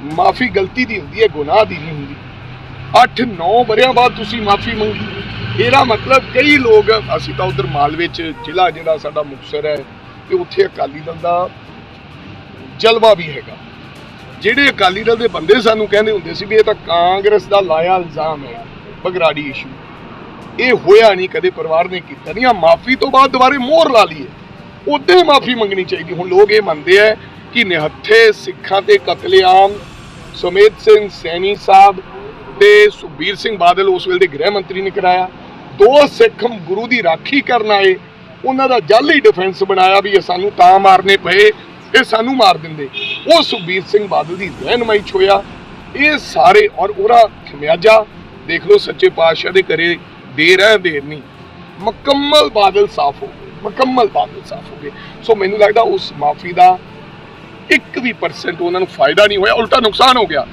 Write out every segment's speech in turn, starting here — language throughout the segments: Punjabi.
ਮਾਫੀ ਗਲਤੀ ਦੀ ਹੁੰਦੀ ਹੈ, ਗੁਨਾਹ ਦੀ ਨਹੀਂ ਹੁੰਦੀ। 8-9 ਵਰਿਆਂ ਬਾਅਦ ਤੁਸੀਂ ਮਾਫੀ ਮੰਗੀ ਇਹਦਾ ਮਤਲਬ ਕਈ ਲੋਕ, ਅਸੀਂ ਤਾਂ ਉਧਰ ਮਾਲਵੇ ਚ ਜ਼ਿਲ੍ਹਾ ਜਿਹੜਾ ਸਾਡਾ ਮੁਕਤਸਰ ਹੈ, ਤੇ ਉੱਥੇ ਅਕਾਲੀ ਦਲ ਦਾ ਜਲਵਾ ਵੀ ਹੈਗਾ। ਜਿਹੜੇ ਅਕਾਲੀ ਦਲ ਦੇ ਬੰਦੇ ਸਾਨੂੰ ਕਹਿੰਦੇ ਹੁੰਦੇ ਸੀ ਵੀ ਇਹ ਤਾਂ ਕਾਂਗਰਸ ਦਾ ਲਾਇਆ ਇਲਜ਼ਾਮ ਹੈ ਬਗਰਾੜੀ ਇਸ਼ੂ ਇਹ ਹੋਇਆ ਨਹੀਂ, ਕਦੇ ਪਰਿਵਾਰ ਨੇ ਕੀਤਾ ਨਹੀਂ। ਆ ਮਾਫੀ ਤੋਂ ਬਾਅਦ ਦੁਬਾਰੇ ਮੋਹਰ ਲਾ ਲਈਏ। ਉਦੋਂ ਮਾਫੀ ਮੰਗਣੀ ਚਾਹੀਦੀ। ਹੁਣ ਲੋਕ ਇਹ ਮੰਨਦੇ ਆ ਕਿ ਨਿਹੱਥੇ ਸਿੱਖਾਂ ਤੇ ਕਤਲੇਆਮ ਸੁਮੇਧ ਸਿੰਘ ਸੈਣੀ ਸਾਹਿਬ ਤੇ ਸੁਖਬੀਰ ਸਿੰਘ ਬਾਦਲ ਉਸ ਵੇਲੇ ਦੇ ਗ੍ਰਹਿ ਮੰਤਰੀ ਨੇ ਕਰਾਇਆ। ਦੋ ਸਿੱਖ ਗੁਰੂ ਦੀ ਰਾਖੀ ਕਰਨ ਆਏ। ਉਹਨਾਂ ਦਾ ਜਾਲੀ ਡਿਫੈਂਸ ਬਣਾਇਆ ਵੀ ਇਹ ਸਾਨੂੰ ਤਾਂ ਮਾਰਨੇ ਪਏ, ਇਹ ਸਾਨੂੰ ਮਾਰ ਦਿੰਦੇ। ਉਹ ਸੁਖਬੀਰ ਸਿੰਘ ਬਾਦਲ ਦੀ ਰਹਿਨਮਾਈ ਚ ਹੋਇਆ। ਇਹ ਸਾਰੇ ਔਰ ਉਹਦਾ ਖਮਿਆਜਾ ਦੇਖ ਲਓ ਸੱਚੇ ਪਾਤਸ਼ਾਹ ਦੇ ਕਰੇ ਦੇਰ ਹੈ ਦੇਰ ਨਹੀਂ। ਮੁਕੰਮਲ ਬਾਦਲ ਸਾਫ਼ ਹੋ ਗਏ, ਮੁਕੰਮਲ ਬਾਦਲ ਸਾਫ਼ ਹੋ ਗਏ। ਸੋ ਮੈਨੂੰ ਲੱਗਦਾ ਉਸ ਮਾਫੀ ਦਾ ਇੱਕ ਵੀ ਪਰਸੈਂਟ ਉਹਨਾਂ ਨੂੰ ਫਾਇਦਾ ਨਹੀਂ ਹੋਇਆ, ਉਲਟਾ ਨੁਕਸਾਨ ਹੋ ਗਿਆ।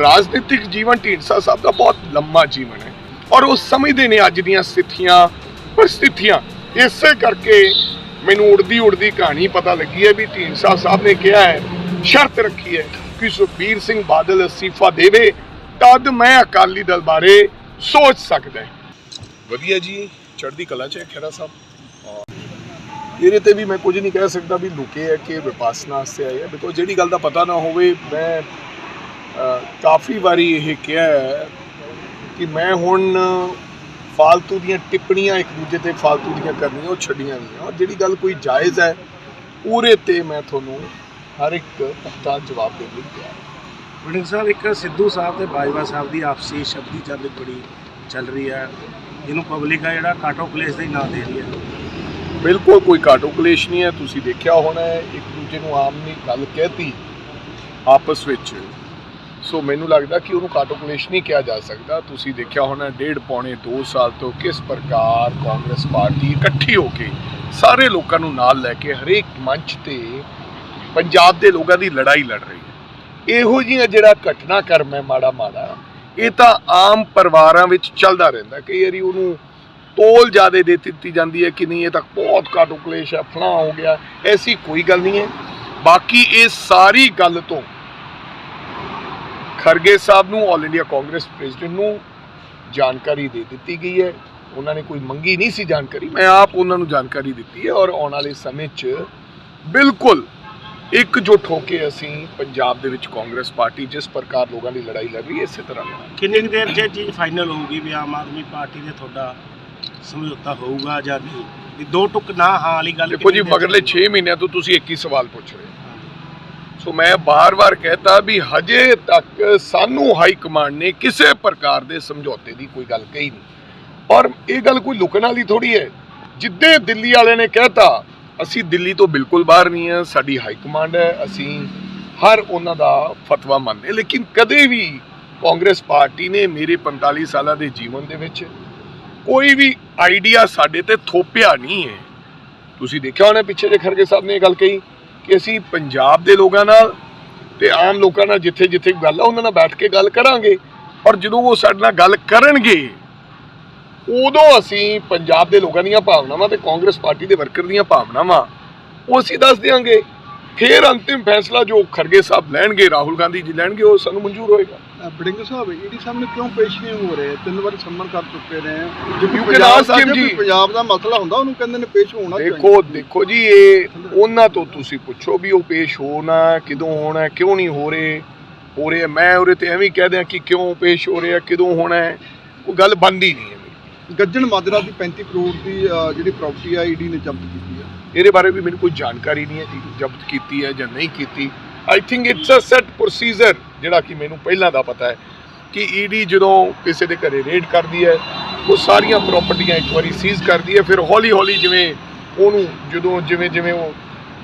ਰਾਜਨੀਤਿਕ ਜੀਵਨ ਢੀਂਡਸਾ ਸਾਹਿਬ ਦਾ ਬਹੁਤ ਲੰਮਾ ਜੀਵਨ ਹੈ। ਔਰ ਉਹ ਸਮਝਦੇ ਨੇ ਅੱਜ ਦੀਆਂ ਸਥਿਤੀਆਂ, ਪਰਿਸਥਿਤੀਆਂ। ਇਸੇ ਕਰਕੇ ਮੈਨੂੰ ਉੜਦੀ ਉੜਦੀ ਕਹਾਣੀ ਪਤਾ ਲੱਗੀ ਹੈ ਵੀ ਢੀਂਡਸਾ ਸਾਹਿਬ ਨੇ ਕਿਹਾ ਹੈ, ਸ਼ਰਤ ਰੱਖੀ ਹੈ ਕਿ ਸੁਖਬੀਰ ਸਿੰਘ ਬਾਦਲ ਅਸਤੀਫਾ ਦੇਵੇ, ਤਦ ਮੈਂ ਅਕਾਲੀ ਦਲ ਬਾਰੇ ਸੋਚ ਸਕਦਾ ਵਧੀਆ ਜੀ, ਚੜ੍ਹਦੀ ਕਲਾ ਚ ਖੇਰਾ ਸਾਹਿਬ। ਇਹਦੇ ਤੇ ਵੀ ਮੈਂ ਕੁਝ ਨਹੀਂ ਕਹਿ ਸਕਦਾ ਵੀ ਲੁਕੇ ਹੈ ਕਿ ਵਿਪਾਸਨਾ ਵਾਸਤੇ ਆਏ ਹੈ ਬਿਕੋਜ਼ ਜਿਹੜੀ ਗੱਲ ਦਾ ਪਤਾ ਨਾ ਹੋਵੇ, ਮੈਂ ਕਾਫੀ ਵਾਰੀ ਇਹ ਕਿਹਾ ਹੈ ਕਿ ਮੈਂ ਹੁਣ ਫਾਲਤੂ ਦੀਆਂ ਟਿੱਪਣੀਆਂ ਇੱਕ ਦੂਜੇ ਤੇ ਫਾਲਤੂ ਦੀਆਂ ਕਰਨੀਆਂ, ਉਹ ਛੱਡੀਆਂ ਨਹੀਂ ਔਰ ਜਿਹੜੀ ਗੱਲ ਕੋਈ ਜਾਇਜ਼ ਹੈ, ਉਹਦੇ ਤੇ ਮੈਂ ਤੁਹਾਨੂੰ ਹਰ ਇੱਕ ਪੱਕਾ ਜਵਾਬ ਦੇਣ ਲਈ ਤਿਆਰ ਹਾਂ। ਸਾਹਿਬ, ਇੱਕ ਸਿੱਧੂ ਸਾਹਿਬ ਤੇ ਬਾਜਵਾ ਸਾਹਿਬ ਦੀ ਆਪਸੀ ਸ਼ਬਦੀ ਚੱਲ ਬੜੀ ਚੱਲ ਰਹੀ ਹੈ, ਜਿਹਨੂੰ ਪਬਲਿਕ ਆ ਜਿਹੜਾ ਕਾਟੋ ਪਲੇਸ ਦਾ ਹੀ ਨਾਂ ਦੇ ਰਹੀ ਹੈ। ਬਿਲਕੁਲ ਕੋਈ ਘਾਟੋ ਕਲੇਸ਼ ਨਹੀਂ ਹੈ, ਤੁਸੀਂ ਦੇਖਿਆ ਹੋਣਾ ਹੈ, ਇੱਕ ਦੂਜੇ ਨੂੰ ਆਮ ਨਹੀਂ ਗੱਲ ਕਹਿਤੀ ਆਪਸ ਵਿੱਚ। ਸੋ ਮੈਨੂੰ ਲੱਗਦਾ ਕਿ ਉਹਨੂੰ ਘਾਟੋ ਕਲੇਸ਼ ਨਹੀਂ ਕਿਹਾ ਜਾ ਸਕਦਾ। ਤੁਸੀਂ ਦੇਖਿਆ ਹੋਣਾ ਡੇਢ ਪੌਣੇ 2 ਸਾਲ ਤੋਂ ਕਿਸ ਪ੍ਰਕਾਰ ਕਾਂਗਰਸ ਪਾਰਟੀ ਇਕੱਠੀ ਹੋ ਕੇ ਸਾਰੇ ਲੋਕਾਂ ਨੂੰ ਨਾਲ ਲੈ ਕੇ ਹਰੇਕ ਮੰਚ ਤੇ ਪੰਜਾਬ ਦੇ ਲੋਕਾਂ ਦੀ ਲੜਾਈ ਲੜ ਰਹੀ ਹੈ। ਇਹੋ ਜਿਹੀਆਂ ਜਿਹੜਾ ਘਟਨਾਕ੍ਰਮ ਹੈ ਮਾੜਾ ਮਾੜਾ ਇਹ ਤਾਂ ਆਮ ਪਰਿਵਾਰਾਂ ਵਿੱਚ ਚੱਲਦਾ ਰਹਿੰਦਾ ਕਈ ਵਾਰੀ ਉਹਨੂੰ ਤੋਲ ਜ਼ਿਆਦਾ ਦੇ ਦਿੱਤੀ ਜਾਂਦੀ ਹੈ ਕਿ ਨਹੀਂ, ਇਹ ਤਾਂ ਬਹੁਤ ਘੱਟ ਕਲੇਸ਼ ਹੈ, ਫਲਾਂ ਹੋ ਗਿਆ, ਐਸੀ ਕੋਈ ਗੱਲ ਨਹੀਂ ਹੈ। ਬਾਕੀ ਇਹ ਸਾਰੀ ਗੱਲ ਤੋਂ ਖਰਗੇ ਸਾਹਿਬ ਨੂੰ ਆਲ ਇੰਡੀਆ ਕਾਂਗਰਸ ਪ੍ਰੈਜ਼ੀਡੈਂਟ ਨੂੰ ਜਾਣਕਾਰੀ ਦੇ ਦਿੱਤੀ ਗਈ ਹੈ। ਉਹਨਾਂ ਨੇ ਕੋਈ ਮੰਗੀ ਨਹੀਂ ਸੀ ਜਾਣਕਾਰੀ। ਮੈਂ ਆਪ ਉਹਨਾਂ ਨੂੰ ਜਾਣਕਾਰੀ ਦਿੱਤੀ ਹੈ ਔਰ ਆਉਣ ਵਾਲੇ ਸਮੇਂ 'ਚ ਬਿਲਕੁਲ ਇਕਜੁੱਟ ਹੋ ਕੇ ਅਸੀਂ ਪੰਜਾਬ ਦੇ ਵਿੱਚ ਕਾਂਗਰਸ ਪਾਰਟੀ, ਜਿਸ ਪ੍ਰਕਾਰ ਲੋਕਾਂ ਦੀ ਲੜਾਈ ਲੜ ਰਹੀ ਹੈ, ਇਸੇ ਤਰ੍ਹਾਂ ਲੜਾਂਗੇ। ਕਿੰਨੀ ਕੁ ਦੇਰ 'ਚ ਇਹ ਚੀਜ਼ ਫਾਈਨਲ ਹੋਊਗੀ ਵੀ ਆਮ ਆਦਮੀ ਪਾਰਟੀ ਦੇ ਤੁਹਾਡਾ ਸਮਝੌਤਾ ਹੋਊਗਾ ਜਾਂ ਨਹੀਂ? ਵੀ ਦੋ ਟੁਕ ਨਾ ਹਾਂ ਵਾਲੀ ਗੱਲ ਦੇਖੋ ਜੀ ਮਗਰਲੇ 6 ਮਹੀਨਿਆਂ ਤੋਂ ਤੁਸੀਂ ਇੱਕ ਹੀ ਸਵਾਲ ਪੁੱਛ ਰਹੇ ਹੋ। ਸੋ ਮੈਂ ਬਾਰ-ਬਾਰ ਕਹਤਾ ਵੀ ਹਜੇ ਤੱਕ ਸਾਨੂੰ ਹਾਈ ਕਮਾਂਡ ਨੇ ਕਿਸੇ ਪ੍ਰਕਾਰ ਦੇ ਸਮਝੌਤੇ ਦੀ ਕੋਈ ਗੱਲ ਕਹੀ ਨਹੀਂ। ਔਰ ਇਹ ਗੱਲ ਕੋਈ ਲੁਕਣ ਵਾਲੀ ਥੋੜੀ ਹੈ। ਜਿੱਦੇ ਦਿੱਲੀ ਵਾਲਿਆਂ ਨੇ ਕਹਿਤਾ ਅਸੀਂ ਦਿੱਲੀ ਤੋਂ ਬਿਲਕੁਲ ਬਾਹਰ ਨਹੀਂ ਹਾਂ ਸਾਡੀ ਹਾਈ ਕਮਾਂਡ ਹੈ ਅਸੀਂ ਹਰ ਉਹਨਾਂ ਦਾ ਫਤਵਾ ਮੰਨਦੇ ਲੇਕਿਨ ਕਦੇ ਵੀ ਕਾਂਗਰਸ ਪਾਰਟੀ ਨੇ ਮੇਰੇ 45 ਸਾਲਾਂ ਦੇ ਜੀਵਨ ਦੇ ਵਿੱਚ ਕੋਈ ਵੀ ਆਈਡੀਆ ਸਾਡੇ ਤੇ ਥੋਪਿਆ ਨਹੀਂ ਹੈ। ਤੁਸੀਂ ਦੇਖਿਆ ਹੋਣਾ ਪਿੱਛੇ ਜੇ ਖਰਗੇ ਸਾਹਿਬ ਨੇ ਇਹ ਗੱਲ ਕਹੀ ਕਿ ਅਸੀਂ ਪੰਜਾਬ ਦੇ ਲੋਕਾਂ ਨਾਲ ਤੇ ਆਮ ਲੋਕਾਂ ਨਾਲ ਜਿੱਥੇ ਜਿੱਥੇ ਗੱਲ ਆ, ਉਹਨਾਂ ਨਾਲ ਬੈਠ ਕੇ ਗੱਲ ਕਰਾਂਗੇ। ਔਰ ਜਦੋਂ ਉਹ ਸਾਡੇ ਨਾਲ ਗੱਲ ਕਰਨਗੇ, ਉਦੋਂ ਅਸੀਂ ਪੰਜਾਬ ਦੇ ਲੋਕਾਂ ਦੀਆਂ ਭਾਵਨਾਵਾਂ ਤੇ ਕਾਂਗਰਸ ਪਾਰਟੀ ਦੇ ਵਰਕਰ ਦੀਆਂ ਭਾਵਨਾਵਾਂ, ਉਹ ਅਸੀਂ ਦੱਸ ਦਿਆਂਗੇ। ਫਿਰ ਅੰਤਿਮ ਫੈਸਲਾ ਜੋ ਖਰਗੇ ਸਾਹਿਬ ਲੈਣਗੇ ਰਾਹੁਲ ਗਾਂਧੀ ਜੀ ਲੈਣਗੇ ਉਹ ਸਾਨੂੰ ਮਨਜ਼ੂਰ ਹੋਏਗਾ ਬੜਿੰਗ ਸਾਹਿਬ ਈਡੀ ਸਾਹਮਣੇ ਕਿਉਂ ਪੇਸ਼ ਨਹੀਂ ਹੋ ਰਹੇ ਤਿੰਨ ਵਾਰ ਸੰਮਨ ਕਰ ਚੁੱਕੇ ਨੇ ਦਾ him ਜੇ। ਪੰਜਾਬ ਦਾ ਮਸਲਾ ਹੁੰਦਾ ਉਹਨੂੰ ਕਹਿੰਦੇ ਨੇ ਪੇਸ਼ ਹੋਣਾ ਦੇਖੋ ਦੇਖੋ ਜੀ ਇਹ ਉਹਨਾਂ ਤੋਂ ਤੁਸੀਂ ਪੁੱਛੋ ਵੀ ਉਹ ਪੇਸ਼ ਹੋਣਾ ਕਿਦੋਂ ਹੋਣਾ ਕਿਉਂ ਨਹੀਂ ਹੋ ਰਹੇ ਹੋ ਰਹੇ। ਮੈਂ ਉਹਦੇ ਤੇ ਐਵੇਂ ਕਹਿ ਦਿਆਂ ਕਿ ਕਿਉਂ ਪੇਸ਼ ਹੋ ਰਿਹਾ ਕਿਦੋਂ ਹੋਣਾ ਉਹ ਗੱਲ ਬਣਦੀ ਨਹੀਂ ਹੈ। ਗੱਜਣ ਮਾਜਰਾ ਦੀ 35 ਕਰੋੜ ਦੀ ਜਿਹੜੀ ਪ੍ਰਾਪਰਟੀ ਆ ਈਡੀ ਨੇ ਜ਼ਬਤ ਕੀਤੀ ਇਹਦੇ ਬਾਰੇ ਵੀ ਮੈਨੂੰ ਕੋਈ ਜਾਣਕਾਰੀ ਨਹੀਂ ਹੈ ਜੀ, ਜ਼ਬਤ ਕੀਤੀ ਹੈ ਜਾਂ ਨਹੀਂ ਕੀਤੀ। I think it's a set procedure ਜਿਹੜਾ ਕਿ ਮੈਨੂੰ ਪਹਿਲਾਂ ਦਾ ਪਤਾ ਹੈ ਕਿ ਈਡੀ ਜਦੋਂ ਕਿਸੇ ਦੇ ਘਰੇ ਰੇਡ ਕਰਦੀ ਹੈ, ਉਹ ਸਾਰੀਆਂ ਪ੍ਰਾਪਰਟੀਆਂ ਇੱਕ ਵਾਰੀ ਸੀਜ਼ ਕਰਦੀ ਹੈ, ਫਿਰ ਹੌਲੀ ਹੌਲੀ ਜਿਵੇਂ ਉਹਨੂੰ ਜਦੋਂ ਜਿਵੇਂ ਜਿਵੇਂ ਉਹ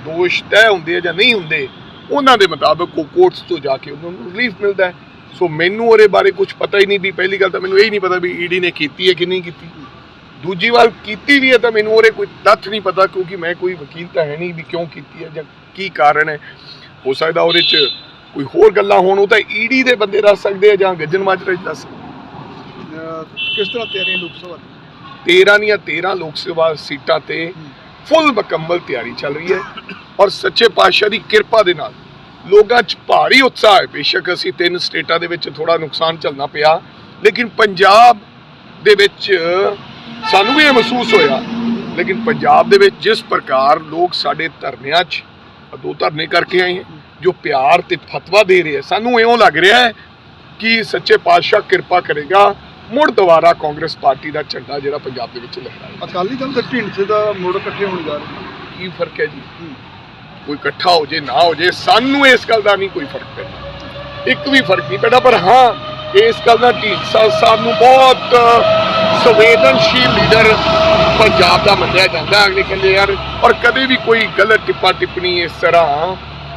ਦੋਸ਼ ਤੈਅ ਹੁੰਦੇ ਆ ਜਾਂ ਨਹੀਂ ਹੁੰਦੇ, ਉਹਨਾਂ ਦੇ ਮੁਤਾਬਕ ਉਹ ਕੋਰਟਸ ਤੋਂ ਜਾ ਕੇ ਉਹਨਾਂ ਨੂੰ ਰਿਲੀਫ ਮਿਲਦਾ ਹੈ। ਸੋ ਮੈਨੂੰ ਉਹਦੇ ਬਾਰੇ ਕੁਝ ਪਤਾ ਹੀ ਨਹੀਂ ਵੀ ਪਹਿਲੀ ਗੱਲ ਤਾਂ ਮੈਨੂੰ ਇਹ ਹੀ ਨਹੀਂ ਪਤਾ ਵੀ ਈਡੀ ਨੇ ਕੀਤੀ ਹੈ ਕਿ ਨਹੀਂ ਕੀਤੀ। ਦੂਜੀ ਵਾਰ ਕੀਤੀ ਵੀ ਹੈ ਤਾਂ ਮੈਨੂੰ ਉਹਦੇ ਕੋਈ ਤੱਥ ਨਹੀਂ ਪਤਾ ਕਿਉਂਕਿ ਮੈਂ ਕੋਈ ਵਕੀਲ ਤਾਂ ਹੈ ਨਹੀਂ ਵੀ ਕਿਉਂ ਕੀਤੀ ਹੈ ਜਾਂ ਕੀ ਕਾਰਨ ਹੈ। ਹੋ ਸਕਦਾ ਉਹਦੇ 'ਚ ਕੋਈ ਹੋਰ ਗੱਲਾਂ ਹੋਣ ਉਹ ਤਾਂ ਈਡੀ ਦੇ ਬੰਦੇ ਦੱਸ ਸਕਦੇ ਆ ਜਾਂ ਗੱਜਨ ਮਾਜਰਾ ਦੱਸ ਕਿਸ ਤਰ੍ਹਾਂ ਤਿਆਰੀ ਲੋਕ ਸਭਾ ਦੀ? 13 ਦੀਆਂ 13 ਲੋਕ ਸਭਾ ਸੀਟਾਂ ਤੇ ਫੁੱਲ ਮੁਕੰਮਲ ਤਿਆਰੀ ਚੱਲ ਰਹੀ ਹੈ ਔਰ ਸੱਚੇ ਪਾਤਸ਼ਾਹ ਦੀ ਕਿਰਪਾ ਦੇ ਨਾਲ ਲੋਕਾਂ 'ਚ ਭਾਰੀ ਉਤਸ਼ਾਹ ਹੈ। ਬੇਸ਼ੱਕ ਅਸੀਂ ਤਿੰਨ ਸਟੇਟਾਂ ਦੇ ਵਿੱਚ ਥੋੜਾ ਨੁਕਸਾਨ ਝੱਲਣਾ ਪਿਆ ਲੇਕਿਨ ਪੰਜਾਬ ਦੇ ਵਿੱਚ ਸਾਨੂੰ ਵੀ ਇਹ ਮਹਿਸੂਸ ਹੋਇਆ। ਲੇਕਿਨ ਪੰਜਾਬ ਦੇ ਵਿੱਚ ਜਿਸ ਪ੍ਰਕਾਰ ਲੋਕ ਸਾਡੇ ਧਰਨਿਆਂ 'ਚ ਦੋ ਧਰਨੇ ਕਰਕੇ ਆਏ ਜੋ ਪਿਆਰ ਤੇ ਫਤਵਾ ਦੇ ਰਹੇ ਸਾਨੂੰ ਇਉਂ ਲੱਗ ਰਿਹਾ ਹੈ ਕਿ ਸੱਚੇ ਪਾਤਸ਼ਾਹ ਕਿਰਪਾ ਕਰੇਗਾ ਮੁੜ ਦੁਬਾਰਾ ਕਾਂਗਰਸ ਪਾਰਟੀ ਦਾ ਝੰਡਾ ਜਿਹੜਾ ਪੰਜਾਬ ਦੇ ਵਿੱਚ ਲਹਿਰਾਏ ਅਕਾਲੀ ਦਲ ਤੇ ਢੀਂਡਸੇ ਦਾ ਮੁੜ ਇਕੱਠੇ ਹੋਣ ਜਾ ਰਹੇ ਕੀ ਫ਼ਰਕ ਹੈ ਜੀ? ਕੋਈ ਇਕੱਠਾ ਹੋ ਜੇ ਨਾ ਹੋ ਜੇ ਸਾਨੂੰ ਇਸ ਗੱਲ ਦਾ ਨਹੀਂ ਕੋਈ ਫ਼ਰਕ ਪੈਂਦਾ। ਇੱਕ ਵੀ ਫ਼ਰਕ ਨਹੀਂ ਪੈਂਦਾ ਪਰ ਹਾਂ ਇਸ ਗੱਲ ਦਾ ਢੀਂਡਸਾ ਸਾਹਿਬ ਨੂੰ ਬਹੁਤ ਸੰਵੇਦਨਸ਼ੀਲ ਲੀਡਰ ਪੰਜਾਬ ਦਾ ਮੰਨਿਆ ਜਾਂਦਾ ਅਗਲੇ ਕਹਿੰਦੇ ਯਾਰ, ਔਰ ਕਦੇ ਵੀ ਕੋਈ ਗਲਤ ਟਿੱਪਾ ਟਿੱਪਣੀ ਇਸ ਤਰ੍ਹਾਂ,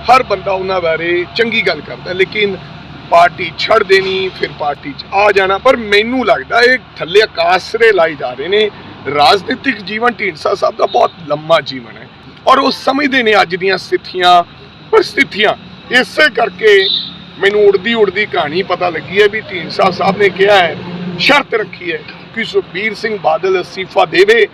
ਹਰ ਬੰਦਾ ਉਹਨਾਂ ਬਾਰੇ ਚੰਗੀ ਗੱਲ ਕਰਦਾ, ਲੇਕਿਨ ਪਾਰਟੀ ਛੱਡ ਦੇਣੀ ਫਿਰ ਪਾਰਟੀ 'ਚ ਆ ਜਾਣਾ। ਪਰ ਮੈਨੂੰ ਲੱਗਦਾ ਇਹ ਥੱਲੇ ਆਕਾਸਰੇ ਲਾਈ ਜਾ ਰਹੇ ਨੇ। ਰਾਜਨੀਤਿਕ ਜੀਵਨ ਢੀਂਡਸਾ ਸਾਹਿਬ ਦਾ ਬਹੁਤ ਲੰਮਾ ਜੀਵਨ ਹੈ। ਔਰ ਉਹ ਸਮਝਦੇ ਨੇ ਅੱਜ ਦੀਆਂ ਸਥਿਤੀਆਂ, ਪਰਿਸਥਿਤੀਆਂ। ਇਸੇ ਕਰਕੇ ਮੈਨੂੰ ਉੜਦੀ ਉੜਦੀ ਕਹਾਣੀ ਪਤਾ ਲੱਗੀ ਹੈ ਵੀ ਢੀਂਡਸਾ ਸਾਹਿਬ ਨੇ ਕਿਹਾ ਹੈ, ਸ਼ਰਤ ਰੱਖੀ ਹੈ ਕਿ ਸੁਖਬੀਰ ਸਿੰਘ ਬਾਦਲ ਅਸਤੀਫਾ ਦੇਵੇ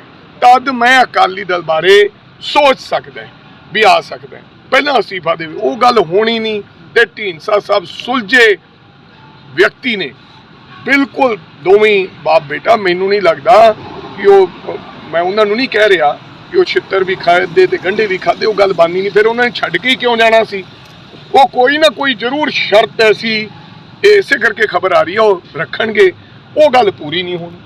ਤਦ ਮੈਂ ਅਕਾਲੀ ਦਲ ਬਾਰੇ ਸੋਚ ਸਕਦਾ ਵੀ ਆ ਸਕਦਾ ਪਹਿਲਾਂ ਅਸਤੀਫਾ ਦੇਵੇ, ਉਹ ਗੱਲ ਹੋਣੀ ਨਹੀਂ ਤੇ ਢੀਂਡਸਾ ਸਾਹਿਬ ਸੁਲਝੇ ਵਿਅਕਤੀ ਨੇ। ਬਿਲਕੁਲ ਦੋਵੇਂ ਬਾਪ ਬੇਟਾ, ਮੈਨੂੰ ਨਹੀਂ ਲੱਗਦਾ ਕਿ ਉਹ, ਮੈਂ ਉਹਨਾਂ ਨੂੰ ਨਹੀਂ ਕਹਿ ਰਿਹਾ ਕਿ ਉਹ ਛਿੱਤਰ ਵੀ ਖਾਦੇ ਤੇ ਗੰਢੇ ਵੀ ਖਾਦੇ, ਉਹ ਗੱਲ ਬਾਨੀ ਨਹੀਂ। ਫਿਰ ਉਹਨਾਂ ਨੇ ਛੱਡ ਕੇ ਹੀ ਕਿਉਂ ਜਾਣਾ ਸੀ? ਉਹ ਕੋਈ ਨਾ ਕੋਈ ਜ਼ਰੂਰ ਸ਼ਰਤ ਐਸੀ, ਇਹ ਇਸੇ ਕਰਕੇ ਖਬਰ ਆ ਰਹੀ ਹੈ ਉਹ ਰੱਖਣਗੇ, ਉਹ ਗੱਲ ਪੂਰੀ ਨਹੀਂ ਹੋਣੀ।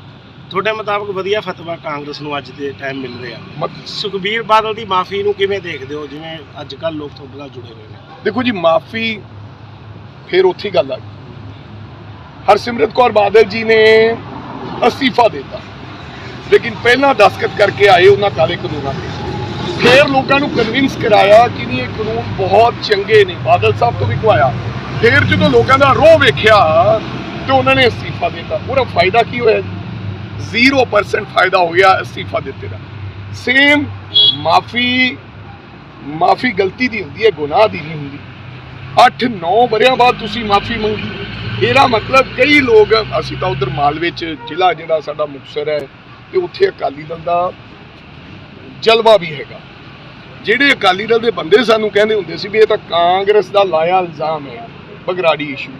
ਤੁਹਾਡੇ ਮੁਤਾਬਕ ਵਧੀਆ ਫਤਵਾ ਕਾਂਗਰਸ ਨੂੰ ਅੱਜ ਦੇ ਟਾਈਮ ਮਿਲ ਰਿਹਾ। ਸੁਖਬੀਰ ਬਾਦਲ ਦੀ ਮਾਫੀ ਨੂੰ ਕਿਵੇਂ ਦੇਖਦੇ ਹੋ? ਜਿਵੇਂ ਅੱਜ ਕੱਲ ਲੋਕ ਤੁਹਾਡੇ ਨਾਲ ਜੁੜੇ ਹੋਏ ਨੇ। ਦੇਖੋ ਜੀ ਮਾਫੀ ਫਿਰ ਉੱਥੇ ਗੱਲ ਆ ਗਈ। ਹਰਸਿਮਰਤ ਕੌਰ ਬਾਦਲ ਜੀ ਨੇ ਅਸਤੀਫਾ ਦਿੱਤਾ। ਲੇਕਿਨ ਪਹਿਲਾਂ ਦਸਖਤ ਕਰਕੇ ਆਏ ਉਹਨਾਂ ਕਾਲੇ ਕਾਨੂੰਨਾਂ ਤੇ। ਫਿਰ ਲੋਕਾਂ ਨੂੰ ਕਨਵਿੰਸ ਕਰਾਇਆ ਕਿ ਨਹੀਂ ਇਹ ਕਾਨੂੰਨ ਬਹੁਤ ਚੰਗੇ ਨੇ। ਬਾਦਲ ਸਾਹਿਬ ਤੋਂ ਵੀ ਕਹਾਇਆ ਫਿਰ ਜਦੋਂ ਲੋਕਾਂ ਦਾ ਰੋਹ ਵੇਖਿਆ ਤੇ ਉਹਨਾਂ ਨੇ ਅਸਤੀਫਾ ਦਿੱਤਾ। ਉਹਦਾ ਫਾਇਦਾ ਕੀ ਹੋਇਆ 0% ਫਾਇਦਾ ਹੋ ਗਿਆ ਅਸਤੀਫਾ ਦਿੱਤੇ ਦਾ। ਸੇਮ ਮਾਫੀ ਮਾਫੀ ਗਲਤੀ ਦੀ ਹੁੰਦੀ ਹੈ, ਗੁਨਾਹ ਦੀ ਨਹੀਂ ਹੁੰਦੀ। 8-9 ਵਰਿਆਂ ਬਾਅਦ ਤੁਸੀਂ ਮਾਫੀ ਮੰਗੀ। ਇਹਦਾ ਮਤਲਬ ਕਈ ਲੋਕ, ਅਸੀਂ ਤਾਂ ਉਧਰ ਮਾਲਵੇ ਚ ਜ਼ਿਲ੍ਹਾ ਜਿਹੜਾ ਸਾਡਾ ਮੁਕਤਸਰ ਹੈ, ਤੇ ਉੱਥੇ ਅਕਾਲੀ ਦਲ ਦਾ ਜਲਵਾ ਵੀ ਹੈਗਾ। ਜਿਹੜੇ ਅਕਾਲੀ ਦਲ ਦੇ ਬੰਦੇ ਸਾਨੂੰ ਕਹਿੰਦੇ ਹੁੰਦੇ ਸੀ ਵੀ ਇਹ ਤਾਂ ਕਾਂਗਰਸ ਦਾ ਲਾਇਆ ਇਲਜ਼ਾਮ ਹੈ ਬਗਰਾੜੀ ਇਸ਼ੂ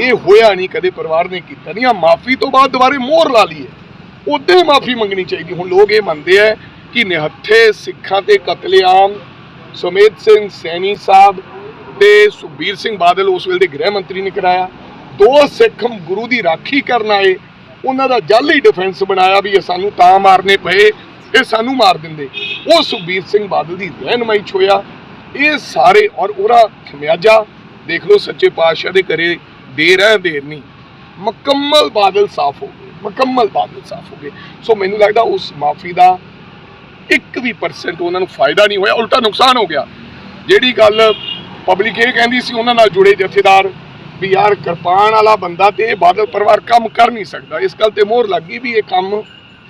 ਇਹ ਹੋਇਆ ਨਹੀਂ, ਕਦੇ ਪਰਿਵਾਰ ਨੇ ਕੀਤਾ ਨਹੀਂ। ਆ ਮਾਫੀ ਤੋਂ ਬਾਅਦ ਦੁਬਾਰੇ ਮੋਹਰ ਲਾ ਲਈ ਹੈ ਉਦੋਂ ਮਾਫੀ ਮੰਗਣੀ ਚਾਹੀਦੀ। ਹੁਣ ਲੋਕ ਇਹ ਮੰਨਦੇ ਆ ਕਿ ਨਿਹੱਥੇ ਸਿੱਖਾਂ ਤੇ ਕਤਲੇਆਮ ਸੁਮੇਧ ਸਿੰਘ, ਸੈਣੀ ਸਾਹਿਬ ਤੇ ਸੁਖਬੀਰ ਸਿੰਘ ਬਾਦਲ ਉਸ ਵੇਲੇ ਦੇ ਗ੍ਰਹਿ ਮੰਤਰੀ ਨੇ ਕਰਾਇਆ। ਦੋ ਸਿੱਖ ਗੁਰੂ ਦੀ ਰਾਖੀ ਕਰਨ ਆਏ। ਉਹਨਾਂ ਦਾ ਜਾਲੀ ਡਿਫੈਂਸ ਬਣਾਇਆ ਵੀ ਇਹ ਸਾਨੂੰ ਤਾਂ ਮਾਰਨੇ ਪਏ, ਇਹ ਸਾਨੂੰ ਮਾਰ ਦਿੰਦੇ। ਉਹ ਸੁਖਬੀਰ ਸਿੰਘ ਬਾਦਲ ਦੀ ਰਹਿਨਮਾਈ 'ਚ ਹੋਇਆ ਇਹ ਸਾਰੇ ਔਰ ਉਹਦਾ ਖਮਿਆਜਾ। ਦੇਖ ਲਓ ਸੱਚੇ ਪਾਤਸ਼ਾਹ ਦੇ ਘਰੇ ਦੇਰ ਹੈ ਦੇਰ ਨਹੀਂ। ਮੁਕੰਮਲ ਬਾਦਲ ਸਾਫ਼ ਹੋ ਗਏ, ਮੁਕੰਮਲ ਬਾਦਲ ਸਾਫ਼ ਹੋ ਗਏ। ਸੋ ਮੈਨੂੰ ਲੱਗਦਾ ਉਸ ਮਾਫੀ ਦਾ ਇੱਕ ਵੀ ਪਰਸੈਂਟ ਉਹਨਾਂ ਨੂੰ ਫਾਇਦਾ ਨਹੀਂ ਹੋਇਆ, ਉਲਟਾ ਨੁਕਸਾਨ ਹੋ ਗਿਆ। ਜਿਹੜੀ ਗੱਲ ਪਬਲਿਕ ਇਹ ਕਹਿੰਦੀ ਸੀ, ਉਹਨਾਂ ਨਾਲ ਜੁੜੇ ਜਥੇਦਾਰ ਵੀ ਯਾਰ ਕਿਰਪਾਨ ਵਾਲਾ ਬੰਦਾ ਤੇ ਇਹ ਬਾਦਲ ਪਰਿਵਾਰ ਕੰਮ ਕਰ ਨਹੀਂ ਸਕਦਾ। ਇਸ ਗੱਲ ਤੇ ਮੋਹਰ ਲੱਗ ਗਈ ਵੀ ਇਹ ਕੰਮ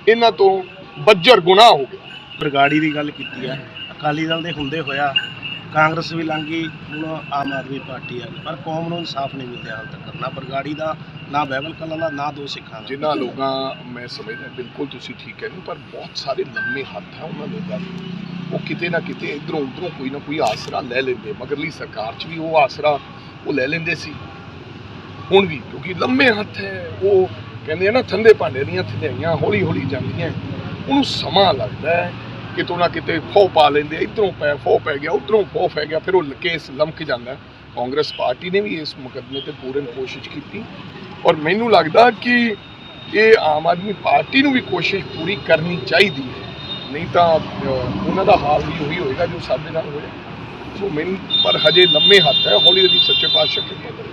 ਇਹਨਾਂ ਤੋਂ ਬੱਜਰ ਗੁਨਾਹ ਹੋ ਗਿਆ। ਬਰਗਾੜੀ ਦੀ ਗੱਲ ਕੀਤੀ ਹੈ ਅਕਾਲੀ ਦਲ ਦੇ ਹੁੰਦੇ ਹੋਇਆ ਕਾਂਗਰਸ ਵੀ ਲੰਘ ਹੁਣ ਆਮ ਆਦਮੀ ਪਾਰਟੀ ਆ ਗਈ। ਪਰ ਕੌਮ ਨੂੰ ਇਨਸਾਫ ਨਹੀਂ ਮਿਲਿਆ ਹਾਲ ਤੱਕ। ਨਾ ਬਰਗਾੜੀ ਦਾ, ਨਾ ਬਹਿਬਲ ਕਲਾਂ ਦਾ, ਨਾ ਦੋ ਸਿੱਖਾਂ ਦਾ। ਜਿਨ੍ਹਾਂ ਲੋਕਾਂ ਮੈਂ ਸਮਝਦਾ, ਬਿਲਕੁਲ ਤੁਸੀਂ ਠੀਕ ਕਹਿੰਦੇ ਹੋ, ਪਰ ਬਹੁਤ ਸਾਰੇ ਲੰਮੇ ਹੱਥ ਹੈ ਉਹਨਾਂ ਲੋਕਾਂ ਦੇ ਉਹ ਕਿਤੇ ਨਾ ਕਿਤੇ ਇਧਰੋਂ ਉਧਰੋਂ ਕੋਈ ਨਾ ਕੋਈ ਆਸਰਾ ਲੈ ਲੈਂਦੇ। ਮਗਰਲੀ ਸਰਕਾਰ 'ਚ ਵੀ ਉਹ ਆਸਰਾ ਉਹ ਲੈ ਲੈਂਦੇ ਸੀ। ਹੁਣ ਵੀ, ਕਿਉਂਕਿ ਲੰਮੇ ਹੱਥ ਹੈ, ਉਹ ਕਹਿੰਦੇ ਆ ਨਾ ਠੰਡੇ ਭਾਂਡੇ ਦੀਆਂ ਥਿਆਈਆਂ ਹੌਲੀ ਹੌਲੀ ਜਾਂਦੀਆਂ। ਉਹਨੂੰ ਸਮਾਂ ਲੱਗਦਾ ਹੈ। ਕਿਤੋਂ ਨਾ ਕਿਤੇ ਫੋ ਪਾ ਲੈਂਦੇ ਇਧਰੋਂ ਪੈ ਫੋ ਪੈ ਗਿਆ, ਉਧਰੋਂ ਫੋ ਪੈ ਗਿਆ, ਫਿਰ ਉਹ ਕੇਸ ਲਮਕ ਜਾਂਦਾ ਕਾਂਗਰਸ ਪਾਰਟੀ ਨੇ ਵੀ ਇਸ ਮੁਕੱਦਮੇ ਤੇ ਪੂਰਨ ਕੋਸ਼ਿਸ਼ ਕੀਤੀ। ਔਰ ਮੈਨੂੰ ਲੱਗਦਾ ਕਿ ਇਹ ਆਮ ਆਦਮੀ ਪਾਰਟੀ ਨੂੰ ਵੀ ਕੋਸ਼ਿਸ਼ ਪੂਰੀ ਕਰਨੀ ਚਾਹੀਦੀ ਹੈ। ਨਹੀਂ ਤਾਂ ਉਹਨਾਂ ਦਾ ਹਾਲ ਵੀ ਉਹੀ ਹੋਏਗਾ ਜੋ ਸਾਡੇ ਨਾਲ ਹੋਇਆ। ਸੋ ਮੈਨੂੰ, ਪਰ ਹਜੇ ਲੰਮੇ ਹੱਥ ਹੈ ਹੌਲੀ ਹੌਲੀ ਸੱਚੇ ਪਾਤਸ਼ਾਹ ਕਿਰਪਾ